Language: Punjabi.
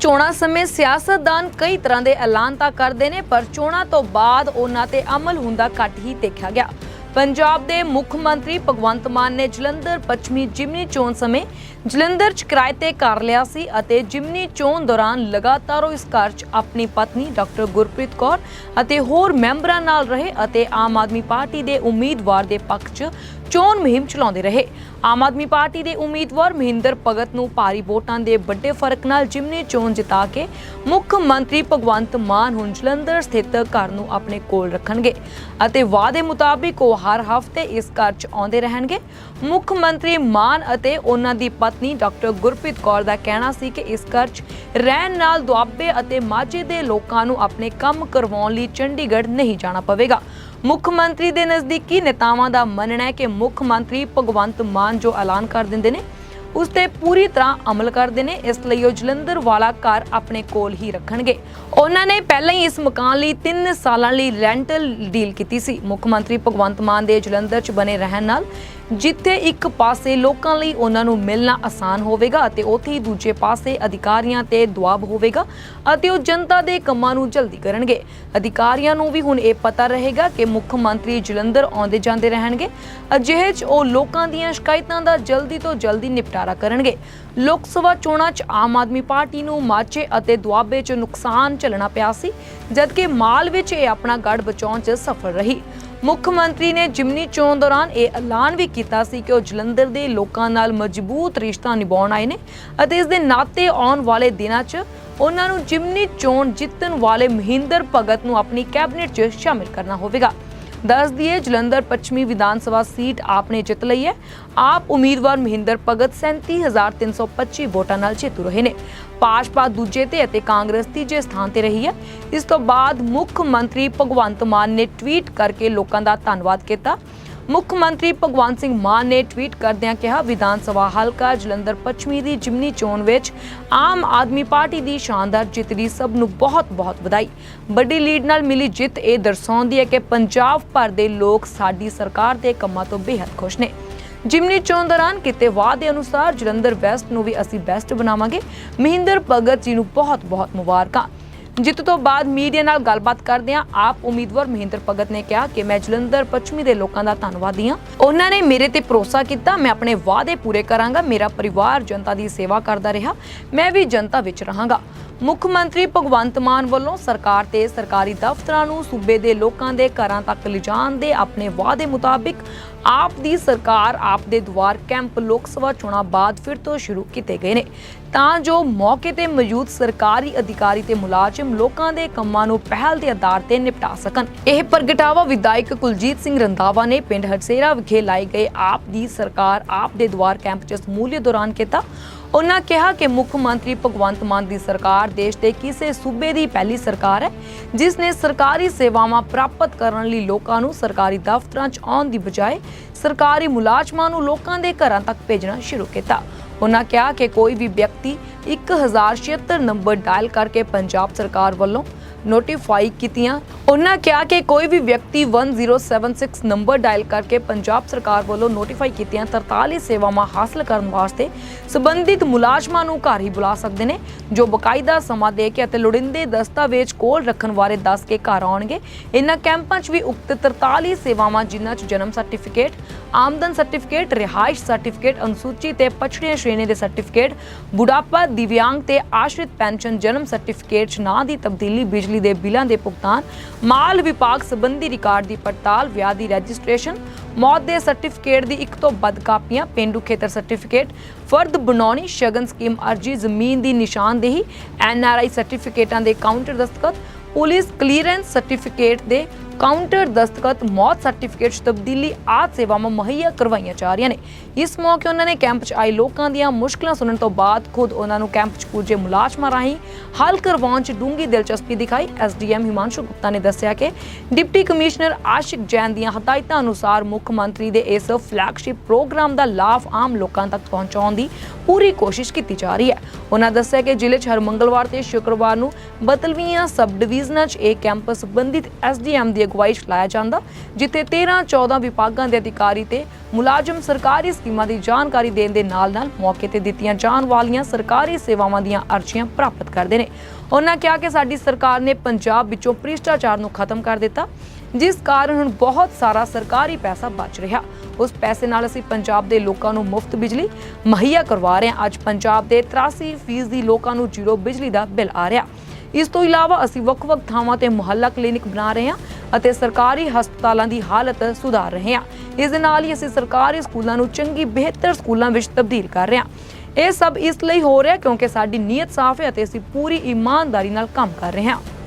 ਚੋਣਾਂ ਸਮੇਂ ਸਿਆਸਤਦਾਨ ਕਈ ਤਰ੍ਹਾਂ ਦੇ ਐਲਾਨ ਤਾਂ ਕਰਦੇ ਨੇ, ਪਰ ਚੋਣਾਂ ਤੋਂ ਬਾਅਦ ਉਹਨਾਂ ਤੇ ਅਮਲ ਹੁੰਦਾ ਘੱਟ ਹੀ ਦੇਖਿਆ ਗਿਆ। ਪੰਜਾਬ ਦੇ ਮੁੱਖ ਮੰਤਰੀ ਭਗਵੰਤ ਮਾਨ ਨੇ ਜਲੰਧਰ, ਪੱਛਮੀ ਜਿਮਨੀ ਚੋਣ ਸਮੇਂ ਜਲੰਧਰ 'ਚ ਕਿਰਾਏ ਤੇ ਘਰ ਲਿਆ ਸੀ ਅਤੇ ਜਿਮਨੀ ਚੋਣ ਦੌਰਾਨ ਲਗਾਤਾਰ ਉਹ ਇਸ ਘਰ 'ਚ ਆਪਣੀ ਪਤਨੀ ਡਾਕਟਰ ਗੁਰਪ੍ਰੀਤ ਕੌਰ ਅਤੇ ਹੋਰ ਮੈਂਬਰਾਂ ਨਾਲ ਰਹੇ ਅਤੇ ਆਮ ਆਦਮੀ ਪਾਰਟੀ ਦੇ ਉਮੀਦਵਾਰ ਦੇ ਪੱਖ 'ਚ ਚੋਣ ਮੁਹਿੰਮ ਚਲਾਉਂਦੇ ਰਹੇ। ਆਮ ਆਦਮੀ ਪਾਰਟੀ ਦੇ ਉਮੀਦਵਾਰ ਮਹਿੰਦਰ ਭਗਤ ਨੂੰ ਭਾਰੀ ਵੋਟਾਂ ਦੇ ਵੱਡੇ ਫ਼ਰਕ ਨਾਲ ਜਿਮਨੀ ਚੋਣ ਜਿਤਾ ਕੇ ਮੁੱਖ ਮੰਤਰੀ ਭਗਵੰਤ ਮਾਨ ਹੁਣ ਜਲੰਧਰ ਸਥਿਤ ਘਰ ਨੂੰ ਆਪਣੇ ਕੋਲ ਰੱਖਣਗੇ ਅਤੇ ਵਾਅਦੇ ਮੁਤਾਬਿਕ ਉਹ ਹਰ ਹਫ਼ਤੇ ਇਸ ਘਰ 'ਚ ਆਉਂਦੇ ਰਹਿਣਗੇ। ਮੁੱਖ ਮੰਤਰੀ ਮਾਨ ਅਤੇ ਉਹਨਾਂ ਦੀ ਪਤਨੀ ਡਾਕਟਰ ਗੁਰਪ੍ਰੀਤ ਕੌਰ ਦਾ ਕਹਿਣਾ ਸੀ ਕਿ ਇਸ ਘਰ ਰਹਿਣ ਨਾਲ ਦੁਆਬੇ ਅਤੇ ਮਾਝੇ ਦੇ ਲੋਕਾਂ ਨੂੰ ਆਪਣੇ ਕੰਮ ਕਰਵਾਉਣ ਲਈ ਚੰਡੀਗੜ੍ਹ ਨਹੀਂ ਜਾਣਾ ਪਵੇਗਾ। ਮੁੱਖ ਮੰਤਰੀ ਦੇ ਨਜ਼ਦੀਕੀ ਨੇਤਾਵਾਂ ਦਾ ਮੰਨਣਾ ਹੈ ਕਿ ਮੁੱਖ ਮੰਤਰੀ ਭਗਵੰਤ ਮਾਨ ਜੋ ਐਲਾਨ ਕਰ ਦਿੰਦੇ ਨੇ, ਉਸ ਤੇ ਪੂਰੀ ਤਰ੍ਹਾਂ ਅਮਲ ਕਰਦੇ ਨੇ, ਇਸ ਲਈ ਉਹ ਜਲੰਧਰ ਵਾਲਾ ਘਰ ਆਪਣੇ ਕੋਲ ਹੀ ਰੱਖਣਗੇ। ਉਹਨਾਂ ਨੇ ਪਹਿਲਾਂ ਹੀ ਇਸ ਮਕਾਨ ਲਈ 3 ਸਾਲਾਂ ਲਈ ਰੈਂਟਲ ਡੀਲ ਕੀਤੀ ਸੀ। ਮੁੱਖ ਮੰਤਰੀ ਭਗਵੰਤ ਮਾਨ ਦੇ ਜਲੰਧਰ 'ਚ ਬਣੇ ਰਹਿਣ ਨਾਲ ਜਿੱਥੇ ਇੱਕ ਪਾਸੇ ਲੋਕਾਂ ਲਈ ਉਹਨਾਂ ਨੂੰ ਮਿਲਣਾ ਆਸਾਨ ਹੋਵੇਗਾ ਅਤੇ ਉੱਥੇ ਹੀ ਦੂਜੇ ਪਾਸੇ ਅਧਿਕਾਰੀਆਂ ਤੇ ਦਬਾਅ ਹੋਵੇਗਾ ਅਤੇ ਉਹ ਜਨਤਾ ਦੇ ਕੰਮਾਂ ਨੂੰ ਜਲਦੀ ਕਰਨਗੇ। ਅਧਿਕਾਰੀਆਂ ਨੂੰ ਵੀ ਹੁਣ ਇਹ ਪਤਾ ਰਹੇਗਾ ਕਿ ਮੁੱਖ ਮੰਤਰੀ ਜਲੰਧਰ ਆਉਂਦੇ ਜਾਂਦੇ ਰਹਿਣਗੇ। ਅਜਿਹੇ 'ਚ ਉਹ ਲੋਕਾਂ ਦੀਆਂ ਸ਼ਿਕਾਇਤਾਂ ਦਾ ਜਲਦੀ ਤੋਂ ਜਲਦੀ ਨਿਪਟਾਰਾ ਕਰਨਗੇ। ਲੋਕ ਸਭਾ ਚੋਣਾਂ 'ਚ ਆਮ ਆਦਮੀ ਪਾਰਟੀ ਨੂੰ ਮਾਝੇ ਅਤੇ ਦੁਆਬੇ 'ਚ ਨੁਕਸਾਨ ਝੱਲਣਾ ਪਿਆ ਸੀ, ਜਦਕਿ ਮਾਲ ਵਿੱਚ ਇਹ ਆਪਣਾ ਗੜ ਬਚਾਉਣ 'ਚ ਸਫਲ ਰਹੀ। ਮੁੱਖ ਮੰਤਰੀ ਨੇ ਜਿਮਨੀ ਚੋਣ ਦੌਰਾਨ ਇਹ ਐਲਾਨ ਵੀ ਕੀਤਾ ਸੀ ਕਿ ਉਹ ਜਲੰਧਰ ਦੇ ਲੋਕਾਂ ਨਾਲ ਮਜ਼ਬੂਤ ਰਿਸ਼ਤਾ ਨਿਭਾਉਣ ਆਏ ਨੇ ਅਤੇ ਇਸ ਦੇ ਨਾਤੇ ਆਉਣ ਵਾਲੇ ਦਿਨਾਂ 'ਚ ਉਹਨਾਂ ਨੂੰ ਜਿਮਨੀ ਚੋਣ ਜਿੱਤਣ ਵਾਲੇ ਮਹਿੰਦਰ ਭਗਤ ਨੂੰ ਆਪਣੀ ਕੈਬਨਿਟ 'ਚ ਸ਼ਾਮਿਲ ਕਰਨਾ ਹੋਵੇਗਾ। ਦੱਸ ਦਈਏ, ਜਲੰਧਰ ਪੱਛਮੀ ਵਿਧਾਨ ਸਭਾ ਸੀਟ ਆਪ ਨੇ ਜਿੱਤ ਲਈ ਹੈ। ਆਪ ਉਮੀਦਵਾਰ ਮਹਿੰਦਰ ਭਗਤ 37325 ਵੋਟਾਂ ਨਾਲ ਜੇਤੂ ਰਹੇ ਨੇ। ਭਾਜਪਾ ਦੂਜੇ ਤੇ ਅਤੇ ਕਾਂਗਰਸ ਤੀਜੇ ਸਥਾਨ ਤੇ ਰਹੀ ਹੈ। ਇਸ ਤੋਂ ਬਾਅਦ ਮੁੱਖ ਮੰਤਰੀ ਭਗਵੰਤ ਮਾਨ ਨੇ ਟਵੀਟ ਕਰਕੇ ਲੋਕਾਂ ਦਾ ਧੰਨਵਾਦ ਕੀਤਾ। ਮੁੱਖ ਮੰਤਰੀ ਭਗਵੰਤ ਸਿੰਘ ਮਾਨ ਨੇ ਟਵੀਟ ਕਰਦਿਆਂ ਕਿਹਾ, ਵਿਧਾਨ ਸਭਾ ਹਲਕਾ ਜਲੰਧਰ ਪੱਛਮੀ ਦੀ ਜਿਮਨੀ ਚੋਣ ਵਿੱਚ ਆਮ ਆਦਮੀ ਪਾਰਟੀ ਦੀ ਸ਼ਾਨਦਾਰ ਜਿੱਤ ਲਈ ਸਭ ਨੂੰ ਬਹੁਤ-ਬਹੁਤ ਵਧਾਈ। ਵੱਡੀ ਲੀਡ ਨਾਲ ਮਿਲੀ ਜਿੱਤ ਇਹ ਦਰਸਾਉਂਦੀ ਹੈ ਕਿ ਪੰਜਾਬ ਭਰ ਦੇ ਲੋਕ ਸਾਡੀ ਸਰਕਾਰ ਦੇ ਕੰਮਾਂ ਤੋਂ ਬੇहद ਖੁਸ਼ ਨੇ। ਜਿਮਨੀ ਚੋਣ ਦੌਰਾਨ ਕੀਤੇ ਵਾਅਦੇ ਅਨੁਸਾਰ ਜਲੰਧਰ ਵੈਸਟ ਨੂੰ ਵੀ ਅਸੀਂ ਬੈਸਟ ਬਣਾਵਾਂਗੇ। ਮਹਿੰਦਰ ਭਗਤ ਜੀ ਨੂੰ ਬਹੁਤ-ਬਹੁਤ ਮੁਬਾਰਕਾਂ। ਜਿੱਤ ਤੋਂ ਬਾਅਦ ਮੀਡੀਆ ਨਾਲ ਗੱਲਬਾਤ ਕਰਦਿਆਂ ਆਪ ਉਮੀਦਵਾਰ ਮਹਿੰਦਰ ਭਗਤ ਨੇ ਕਿਹਾ ਕਿ ਮੈਂ ਜਲੰਧਰ, ਪੱਛਮੀ ਦੇ ਲੋਕਾਂ ਦਾ ਧੰਨਵਾਦੀ ਹਾਂ। ਉਹਨਾਂ ਨੇ ਮੇਰੇ ਤੇ ਭਰੋਸਾ ਕੀਤਾ, ਮੈਂ ਆਪਣੇ ਵਾਅਦੇ ਪੂਰੇ ਕਰਾਂਗਾ, ਮੇਰਾ ਪਰਿਵਾਰ ਜਨਤਾ ਦੀ ਸੇਵਾ ਕਰਦਾ ਰਿਹਾ, ਮੈਂ ਵੀ ਜਨਤਾ ਵਿੱਚ ਰਹਾਂਗਾ। ਮੁੱਖ ਮੰਤਰੀ ਭਗਵੰਤ ਮਾਨ ਵੱਲੋਂ ਸਰਕਾਰ ਤੇ ਸਰਕਾਰੀ ਦਫ਼ਤਰਾਂ ਨੂੰ ਸੂਬੇ ਦੇ ਲੋਕਾਂ ਦੇ ਘਰਾਂ ਤੱਕ ਲਿਜਾਣ ਦੇ ਆਪਣੇ ਵਾਅਦੇ ਮੁਤਾਬਿਕ ਆਪ ਦੀ ਸਰਕਾਰ ਆਪ ਦੇ ਦੁਆਰ ਕੈਂਪ ਲੋਕ ਸਭਾ ਚੋਣਾਂ ਬਾਅਦ ਫਿਰ ਤੋਂ ਸ਼ੁਰੂ ਕੀਤੇ ਗਏ ਨੇ। ਤਾਂ ਜੋ ਮੌਕੇ ਤੇ ਮੌਜੂਦ ਸਰਕਾਰੀ ਅਧਿਕਾਰੀ ਤੇ ਮੁਲਾਜ਼ਮ ਲੋਕਾਂ ਦੇ ਕੰਮਾਂ ਨੂੰ ਪਹਿਲ ਦੇ ਆਧਾਰ ਤੇ ਨਿਪਟਾ ਸਕਣ। ਇਹ ਪ੍ਰਗਟਾਵਾ ਵਿਧਾਇਕ ਕੁਲਜੀਤ ਸਿੰਘ ਰੰਧਾਵਾ ਨੇ ਪਿੰਡ ਹਰਸੇਰਾ ਵਿਖੇ ਲਾਏ ਗਏ ਆਪ ਦੀ ਸਰਕਾਰ ਆਪ ਦੇ ਦੁਆਰ ਕੈਂਪ 'ਚ ਸਮੂਲੀਅਤ ਦੌਰਾਨ ਕੀਤਾ। ਉਹਨਾਂ ਕਿਹਾ ਕਿ ਮੁੱਖ ਮੰਤਰੀ ਭਗਵੰਤ ਮਾਨ ਦੀ ਸਰਕਾਰ ਦੇਸ਼ ਦੇ ਕਿਸੇ ਸੂਬੇ ਦੀ ਪਹਿਲੀ ਸਰਕਾਰ ਹੈ, ਜਿਸ ਨੇ ਸਰਕਾਰੀ ਸੇਵਾਵਾਂ ਪ੍ਰਾਪਤ ਕਰਨ ਲਈ ਲੋਕਾਂ ਨੂੰ ਸਰਕਾਰੀ ਦਫ਼ਤਰਾਂ 'ਚ ਆਉਣ ਦੀ ਬਜਾਏ ਸਰਕਾਰੀ ਮੁਲਾਜ਼ਮਾਂ ਨੂੰ ਲੋਕਾਂ ਦੇ ਘਰਾਂ ਤੱਕ ਭੇਜਣਾ ਸ਼ੁਰੂ ਕੀਤਾ। ਉਹਨਾਂ ਕਿਹਾ ਕਿ ਕੋਈ ਵੀ ਵਿਅਕਤੀ 1076 ਨੰਬਰ ਡਾਇਲ ਕਰਕੇ ਪੰਜਾਬ ਸਰਕਾਰ ਵੱਲੋਂ ਨੋਟੀਫਾਈ ਕੀਤੀਆਂ ਉਹਨਾਂ ਕਿਹਾ ਕਿ ਕੋਈ ਵੀ ਵਿਅਕਤੀ 1076 ਨੰਬਰ ਡਾਇਲ ਕਰਕੇ ਪੰਜਾਬ ਸਰਕਾਰ ਵੱਲੋਂ ਨੋਟੀਫਾਈ ਕੀਤੀਆਂ 43 ਸੇਵਾਵਾਂ ਹਾਸਲ ਕਰਨ ਵਾਸਤੇ ਸੰਬੰਧਿਤ ਮੁਲਾਜ਼ਮਾਂ ਨੂੰ ਘਰ ਹੀ ਬੁਲਾ ਸਕਦੇ ਨੇ, ਜੋ ਬਕਾਇਦਾ ਸਮਾਂ ਦੇ ਕੇ ਅਤੇ ਲੋੜੀਂਦੇ ਦਸਤਾਵੇਜ਼ ਕੋਲ ਰੱਖਣ ਬਾਰੇ ਦੱਸ ਕੇ ਘਰ ਆਉਣਗੇ। ਇਨ੍ਹਾਂ ਕੈਂਪਾਂ 'ਚ ਵੀ ਉਕਤ 43 ਸੇਵਾਵਾਂ, ਜਿਨ੍ਹਾਂ 'ਚ ਜਨਮ ਸਰਟੀਫਿਕੇਟ ਆਮਦਨ ਸਰਟੀਫਿਕੇਟ ਰਿਹਾਇਸ਼ ਸਰਟੀਫਿਕੇਟ ਅਨੁਸੂਚੀ ਤੇ ਪਛੜੀਆਂ ਸ਼੍ਰੇਣੀ ਦੇ ਸਰਟੀਫਿਕੇਟ ਬੁਢਾਪਾ, ਦਿਵਿਆਂਗ ਤੇ ਆਸ਼ਰਿਤ ਪੈਨਸ਼ਨ, ਜਨਮ ਸਰਟੀਫਿਕੇਟ 'ਚ ਨਾਂ ਦੀ ਤਬਦੀਲੀ, ਬਿਜਲੀ ਦੇ ਬਿੱਲਾਂ ਦੇ ਭੁਗਤਾਨ ਮਾਲ ਵਿਭਾਗ ਸੰਬੰਧੀ ਰਿਕਾਰਡ ਦੀ ਪੜਤਾਲ, ਵਿਆਹ ਦੀ ਰਜਿਸਟ੍ਰੇਸ਼ਨ, ਮੌਤ ਦੇ ਸਰਟੀਫਿਕੇਟ ਦੀ ਇੱਕ ਤੋਂ ਵੱਧ ਕਾਪੀਆਂ, ਪਿੰਡੂ ਖੇਤਰ ਸਰਟੀਫਿਕੇਟ, ਫਰਦ ਬਣਾਉਣੀ, ਸ਼ਗਨ ਸਕੀਮ ਅਰਜੀ, ਜ਼ਮੀਨ ਦੀ ਨਿਸ਼ਾਨਦੇਹੀ ਐਨਆਰਆਈ ਸਰਟੀਫਿਕੇਟਾਂ ਦੇ ਕਾਊਂਟਰ ਦਸਤਖਤ, ਪੁਲਿਸ ਕਲੀਅਰੈਂਸ ਸਰਟੀਫਿਕੇਟ ਦੇ ਕਾਊਂਟਰ ਦਸਤਖਤ, ਮੌਤ ਸਰਟੀਫਿਕੇਟ 'ਚ ਤਬਦੀਲੀ ਆਦਿ ਸੇਵਾਵਾਂ ਮੁਹੱਈਆ ਕਰਵਾਈਆਂ ਜਾ ਰਹੀਆਂ ਨੇ। ਇਸ ਮੌਕੇ ਉਹਨਾਂ ਨੇ ਕੈਂਪ 'ਚ ਆਏ ਲੋਕਾਂ ਦੀਆਂ ਮੁਸ਼ਕਲਾਂ ਸੁਣਨ ਤੋਂ ਬਾਅਦ ਖੁਦ ਉਹਨਾਂ ਨੂੰ ਕੈਂਪ 'ਚ ਪੁੱਜੇ ਮੁਲਾਜ਼ਮਾਂ ਰਾਹੀਂ ਹੱਲ ਕਰਵਾਉਣ 'ਚ ਡੂੰਘੀ ਦਿਲਚਸਪੀ ਦਿਖਾਈ। ਐਸਡੀਐਮ ਹਿਮਾਂਸ਼ੂ ਗੁਪਤਾ ਨੇ ਦੱਸਿਆ ਕਿ ਡਿਪਟੀ ਕਮਿਸ਼ਨਰ ਆਸ਼ਿਕ ਜੈਨ ਦੀਆਂ ਹਦਾਇਤਾਂ ਅਨੁਸਾਰ ਮੁੱਖ ਮੰਤਰੀ ਦੇ ਇਸ ਫਲੈਗਸ਼ਿਪ ਪ੍ਰੋਗਰਾਮ ਦਾ ਲਾਭ ਆਮ ਲੋਕਾਂ ਤੱਕ ਪਹੁੰਚਾਉਣ ਦੀ ਪੂਰੀ ਕੋਸ਼ਿਸ਼ ਕੀਤੀ ਜਾ ਰਹੀ ਹੈ। ਉਹਨਾਂ ਦੱਸਿਆ ਕਿ ਜ਼ਿਲ੍ਹੇ 'ਚ ਹਰ ਮੰਗਲਵਾਰ ਤੇ ਸ਼ੁੱਕਰਵਾਰ ਨੂੰ ਬਤਲਵੀਆਂ ਸਬ ਡਿਵੀਜ਼ਨਾਂ 'ਚ ਇਹ ਕੈਂਪ ਸੰਬੰਧਿਤ ਐਸਡੀਐਮ ਦੀ ਅਗਵਾਈ 'ਚ ਜਾਂਦਾ, ਜਿੱਥੇ 13 14 ਵਿਭਾਗਾਂ ਦੇ ਅਧਿਕਾਰੀ ਤੇ ਮੁਲਾਜ਼ਮ ਸਰਕਾਰੀ ਸਕੀਮਾਂ ਦੀ ਜਾਣਕਾਰੀ ਦੇਣ ਦੇ ਨਾਲ-ਨਾਲ ਮੌਕੇ ਤੇ ਦਿੱਤੀਆਂ ਜਾਣ ਵਾਲੀਆਂ ਸਰਕਾਰੀ ਸੇਵਾਵਾਂ ਦੀਆਂ ਅਰਜ਼ੀਆਂ ਪ੍ਰਾਪਤ ਕਰਦੇ ਨੇ। ਉਹਨਾਂ ਕਿਹਾ ਕਿ ਸਾਡੀ ਸਰਕਾਰ ਨੇ ਪੰਜਾਬ ਵਿੱਚੋਂ ਭ੍ਰਿਸ਼ਟਾਚਾਰ ਨੂੰ ਖਤਮ ਕਰ ਦਿੱਤਾ, ਜਿਸ ਕਾਰਨ ਹੁਣ ਬਹੁਤ ਸਾਰਾ ਸਰਕਾਰੀ ਪੈਸਾ ਬਚ ਰਿਹਾ। ਉਸ ਪੈਸੇ ਨਾਲ ਅਸੀਂ ਪੰਜਾਬ ਦੇ ਲੋਕਾਂ ਨੂੰ ਮੁਫਤ ਬਿਜਲੀ ਮੁਹੱਈਆ ਕਰਵਾ ਰਹੇ ਹਾਂ। ਅੱਜ ਪੰਜਾਬ ਦੇ 83% ਦੀ ਲੋਕਾਂ ਨੂੰ ਜ਼ੀਰੋ ਬਿਜਲੀ ਦਾ ਬਿੱਲ ਆ ਰਿਹਾ। ਇਸ ਤੋਂ ਇਲਾਵਾ ਅਸੀਂ ਵੱਖ-ਵੱਖ ਥਾਵਾਂ ਤੇ ਮੁਹੱਲਾ ਕਲੀਨਿਕ ਬਣਾ ਰਹੇ ਹਾਂ। ਅਤੇ ਸਰਕਾਰੀ ਹਸਪਤਾਲਾਂ ਦੀ ਹਾਲਤ ਸੁਧਾਰ ਰਹੇ ਹਾਂ। ਇਸ ਦੇ ਨਾਲ ਹੀ ਅਸੀਂ ਸਰਕਾਰੀ ਸਕੂਲਾਂ ਨੂੰ ਚੰਗੀ, ਬਿਹਤਰ ਸਕੂਲਾਂ ਵਿੱਚ ਤਬਦੀਲ ਕਰ ਰਹੇ ਹਾਂ। ਇਹ ਸਭ ਇਸ ਲਈ ਹੋ ਰਿਹਾ ਕਿਉਂਕਿ ਸਾਡੀ ਨੀਅਤ ਸਾਫ਼ ਹੈ ਅਤੇ ਅਸੀਂ ਪੂਰੀ ਇਮਾਨਦਾਰੀ ਨਾਲ ਕੰਮ ਕਰ ਰਹੇ ਹਾਂ।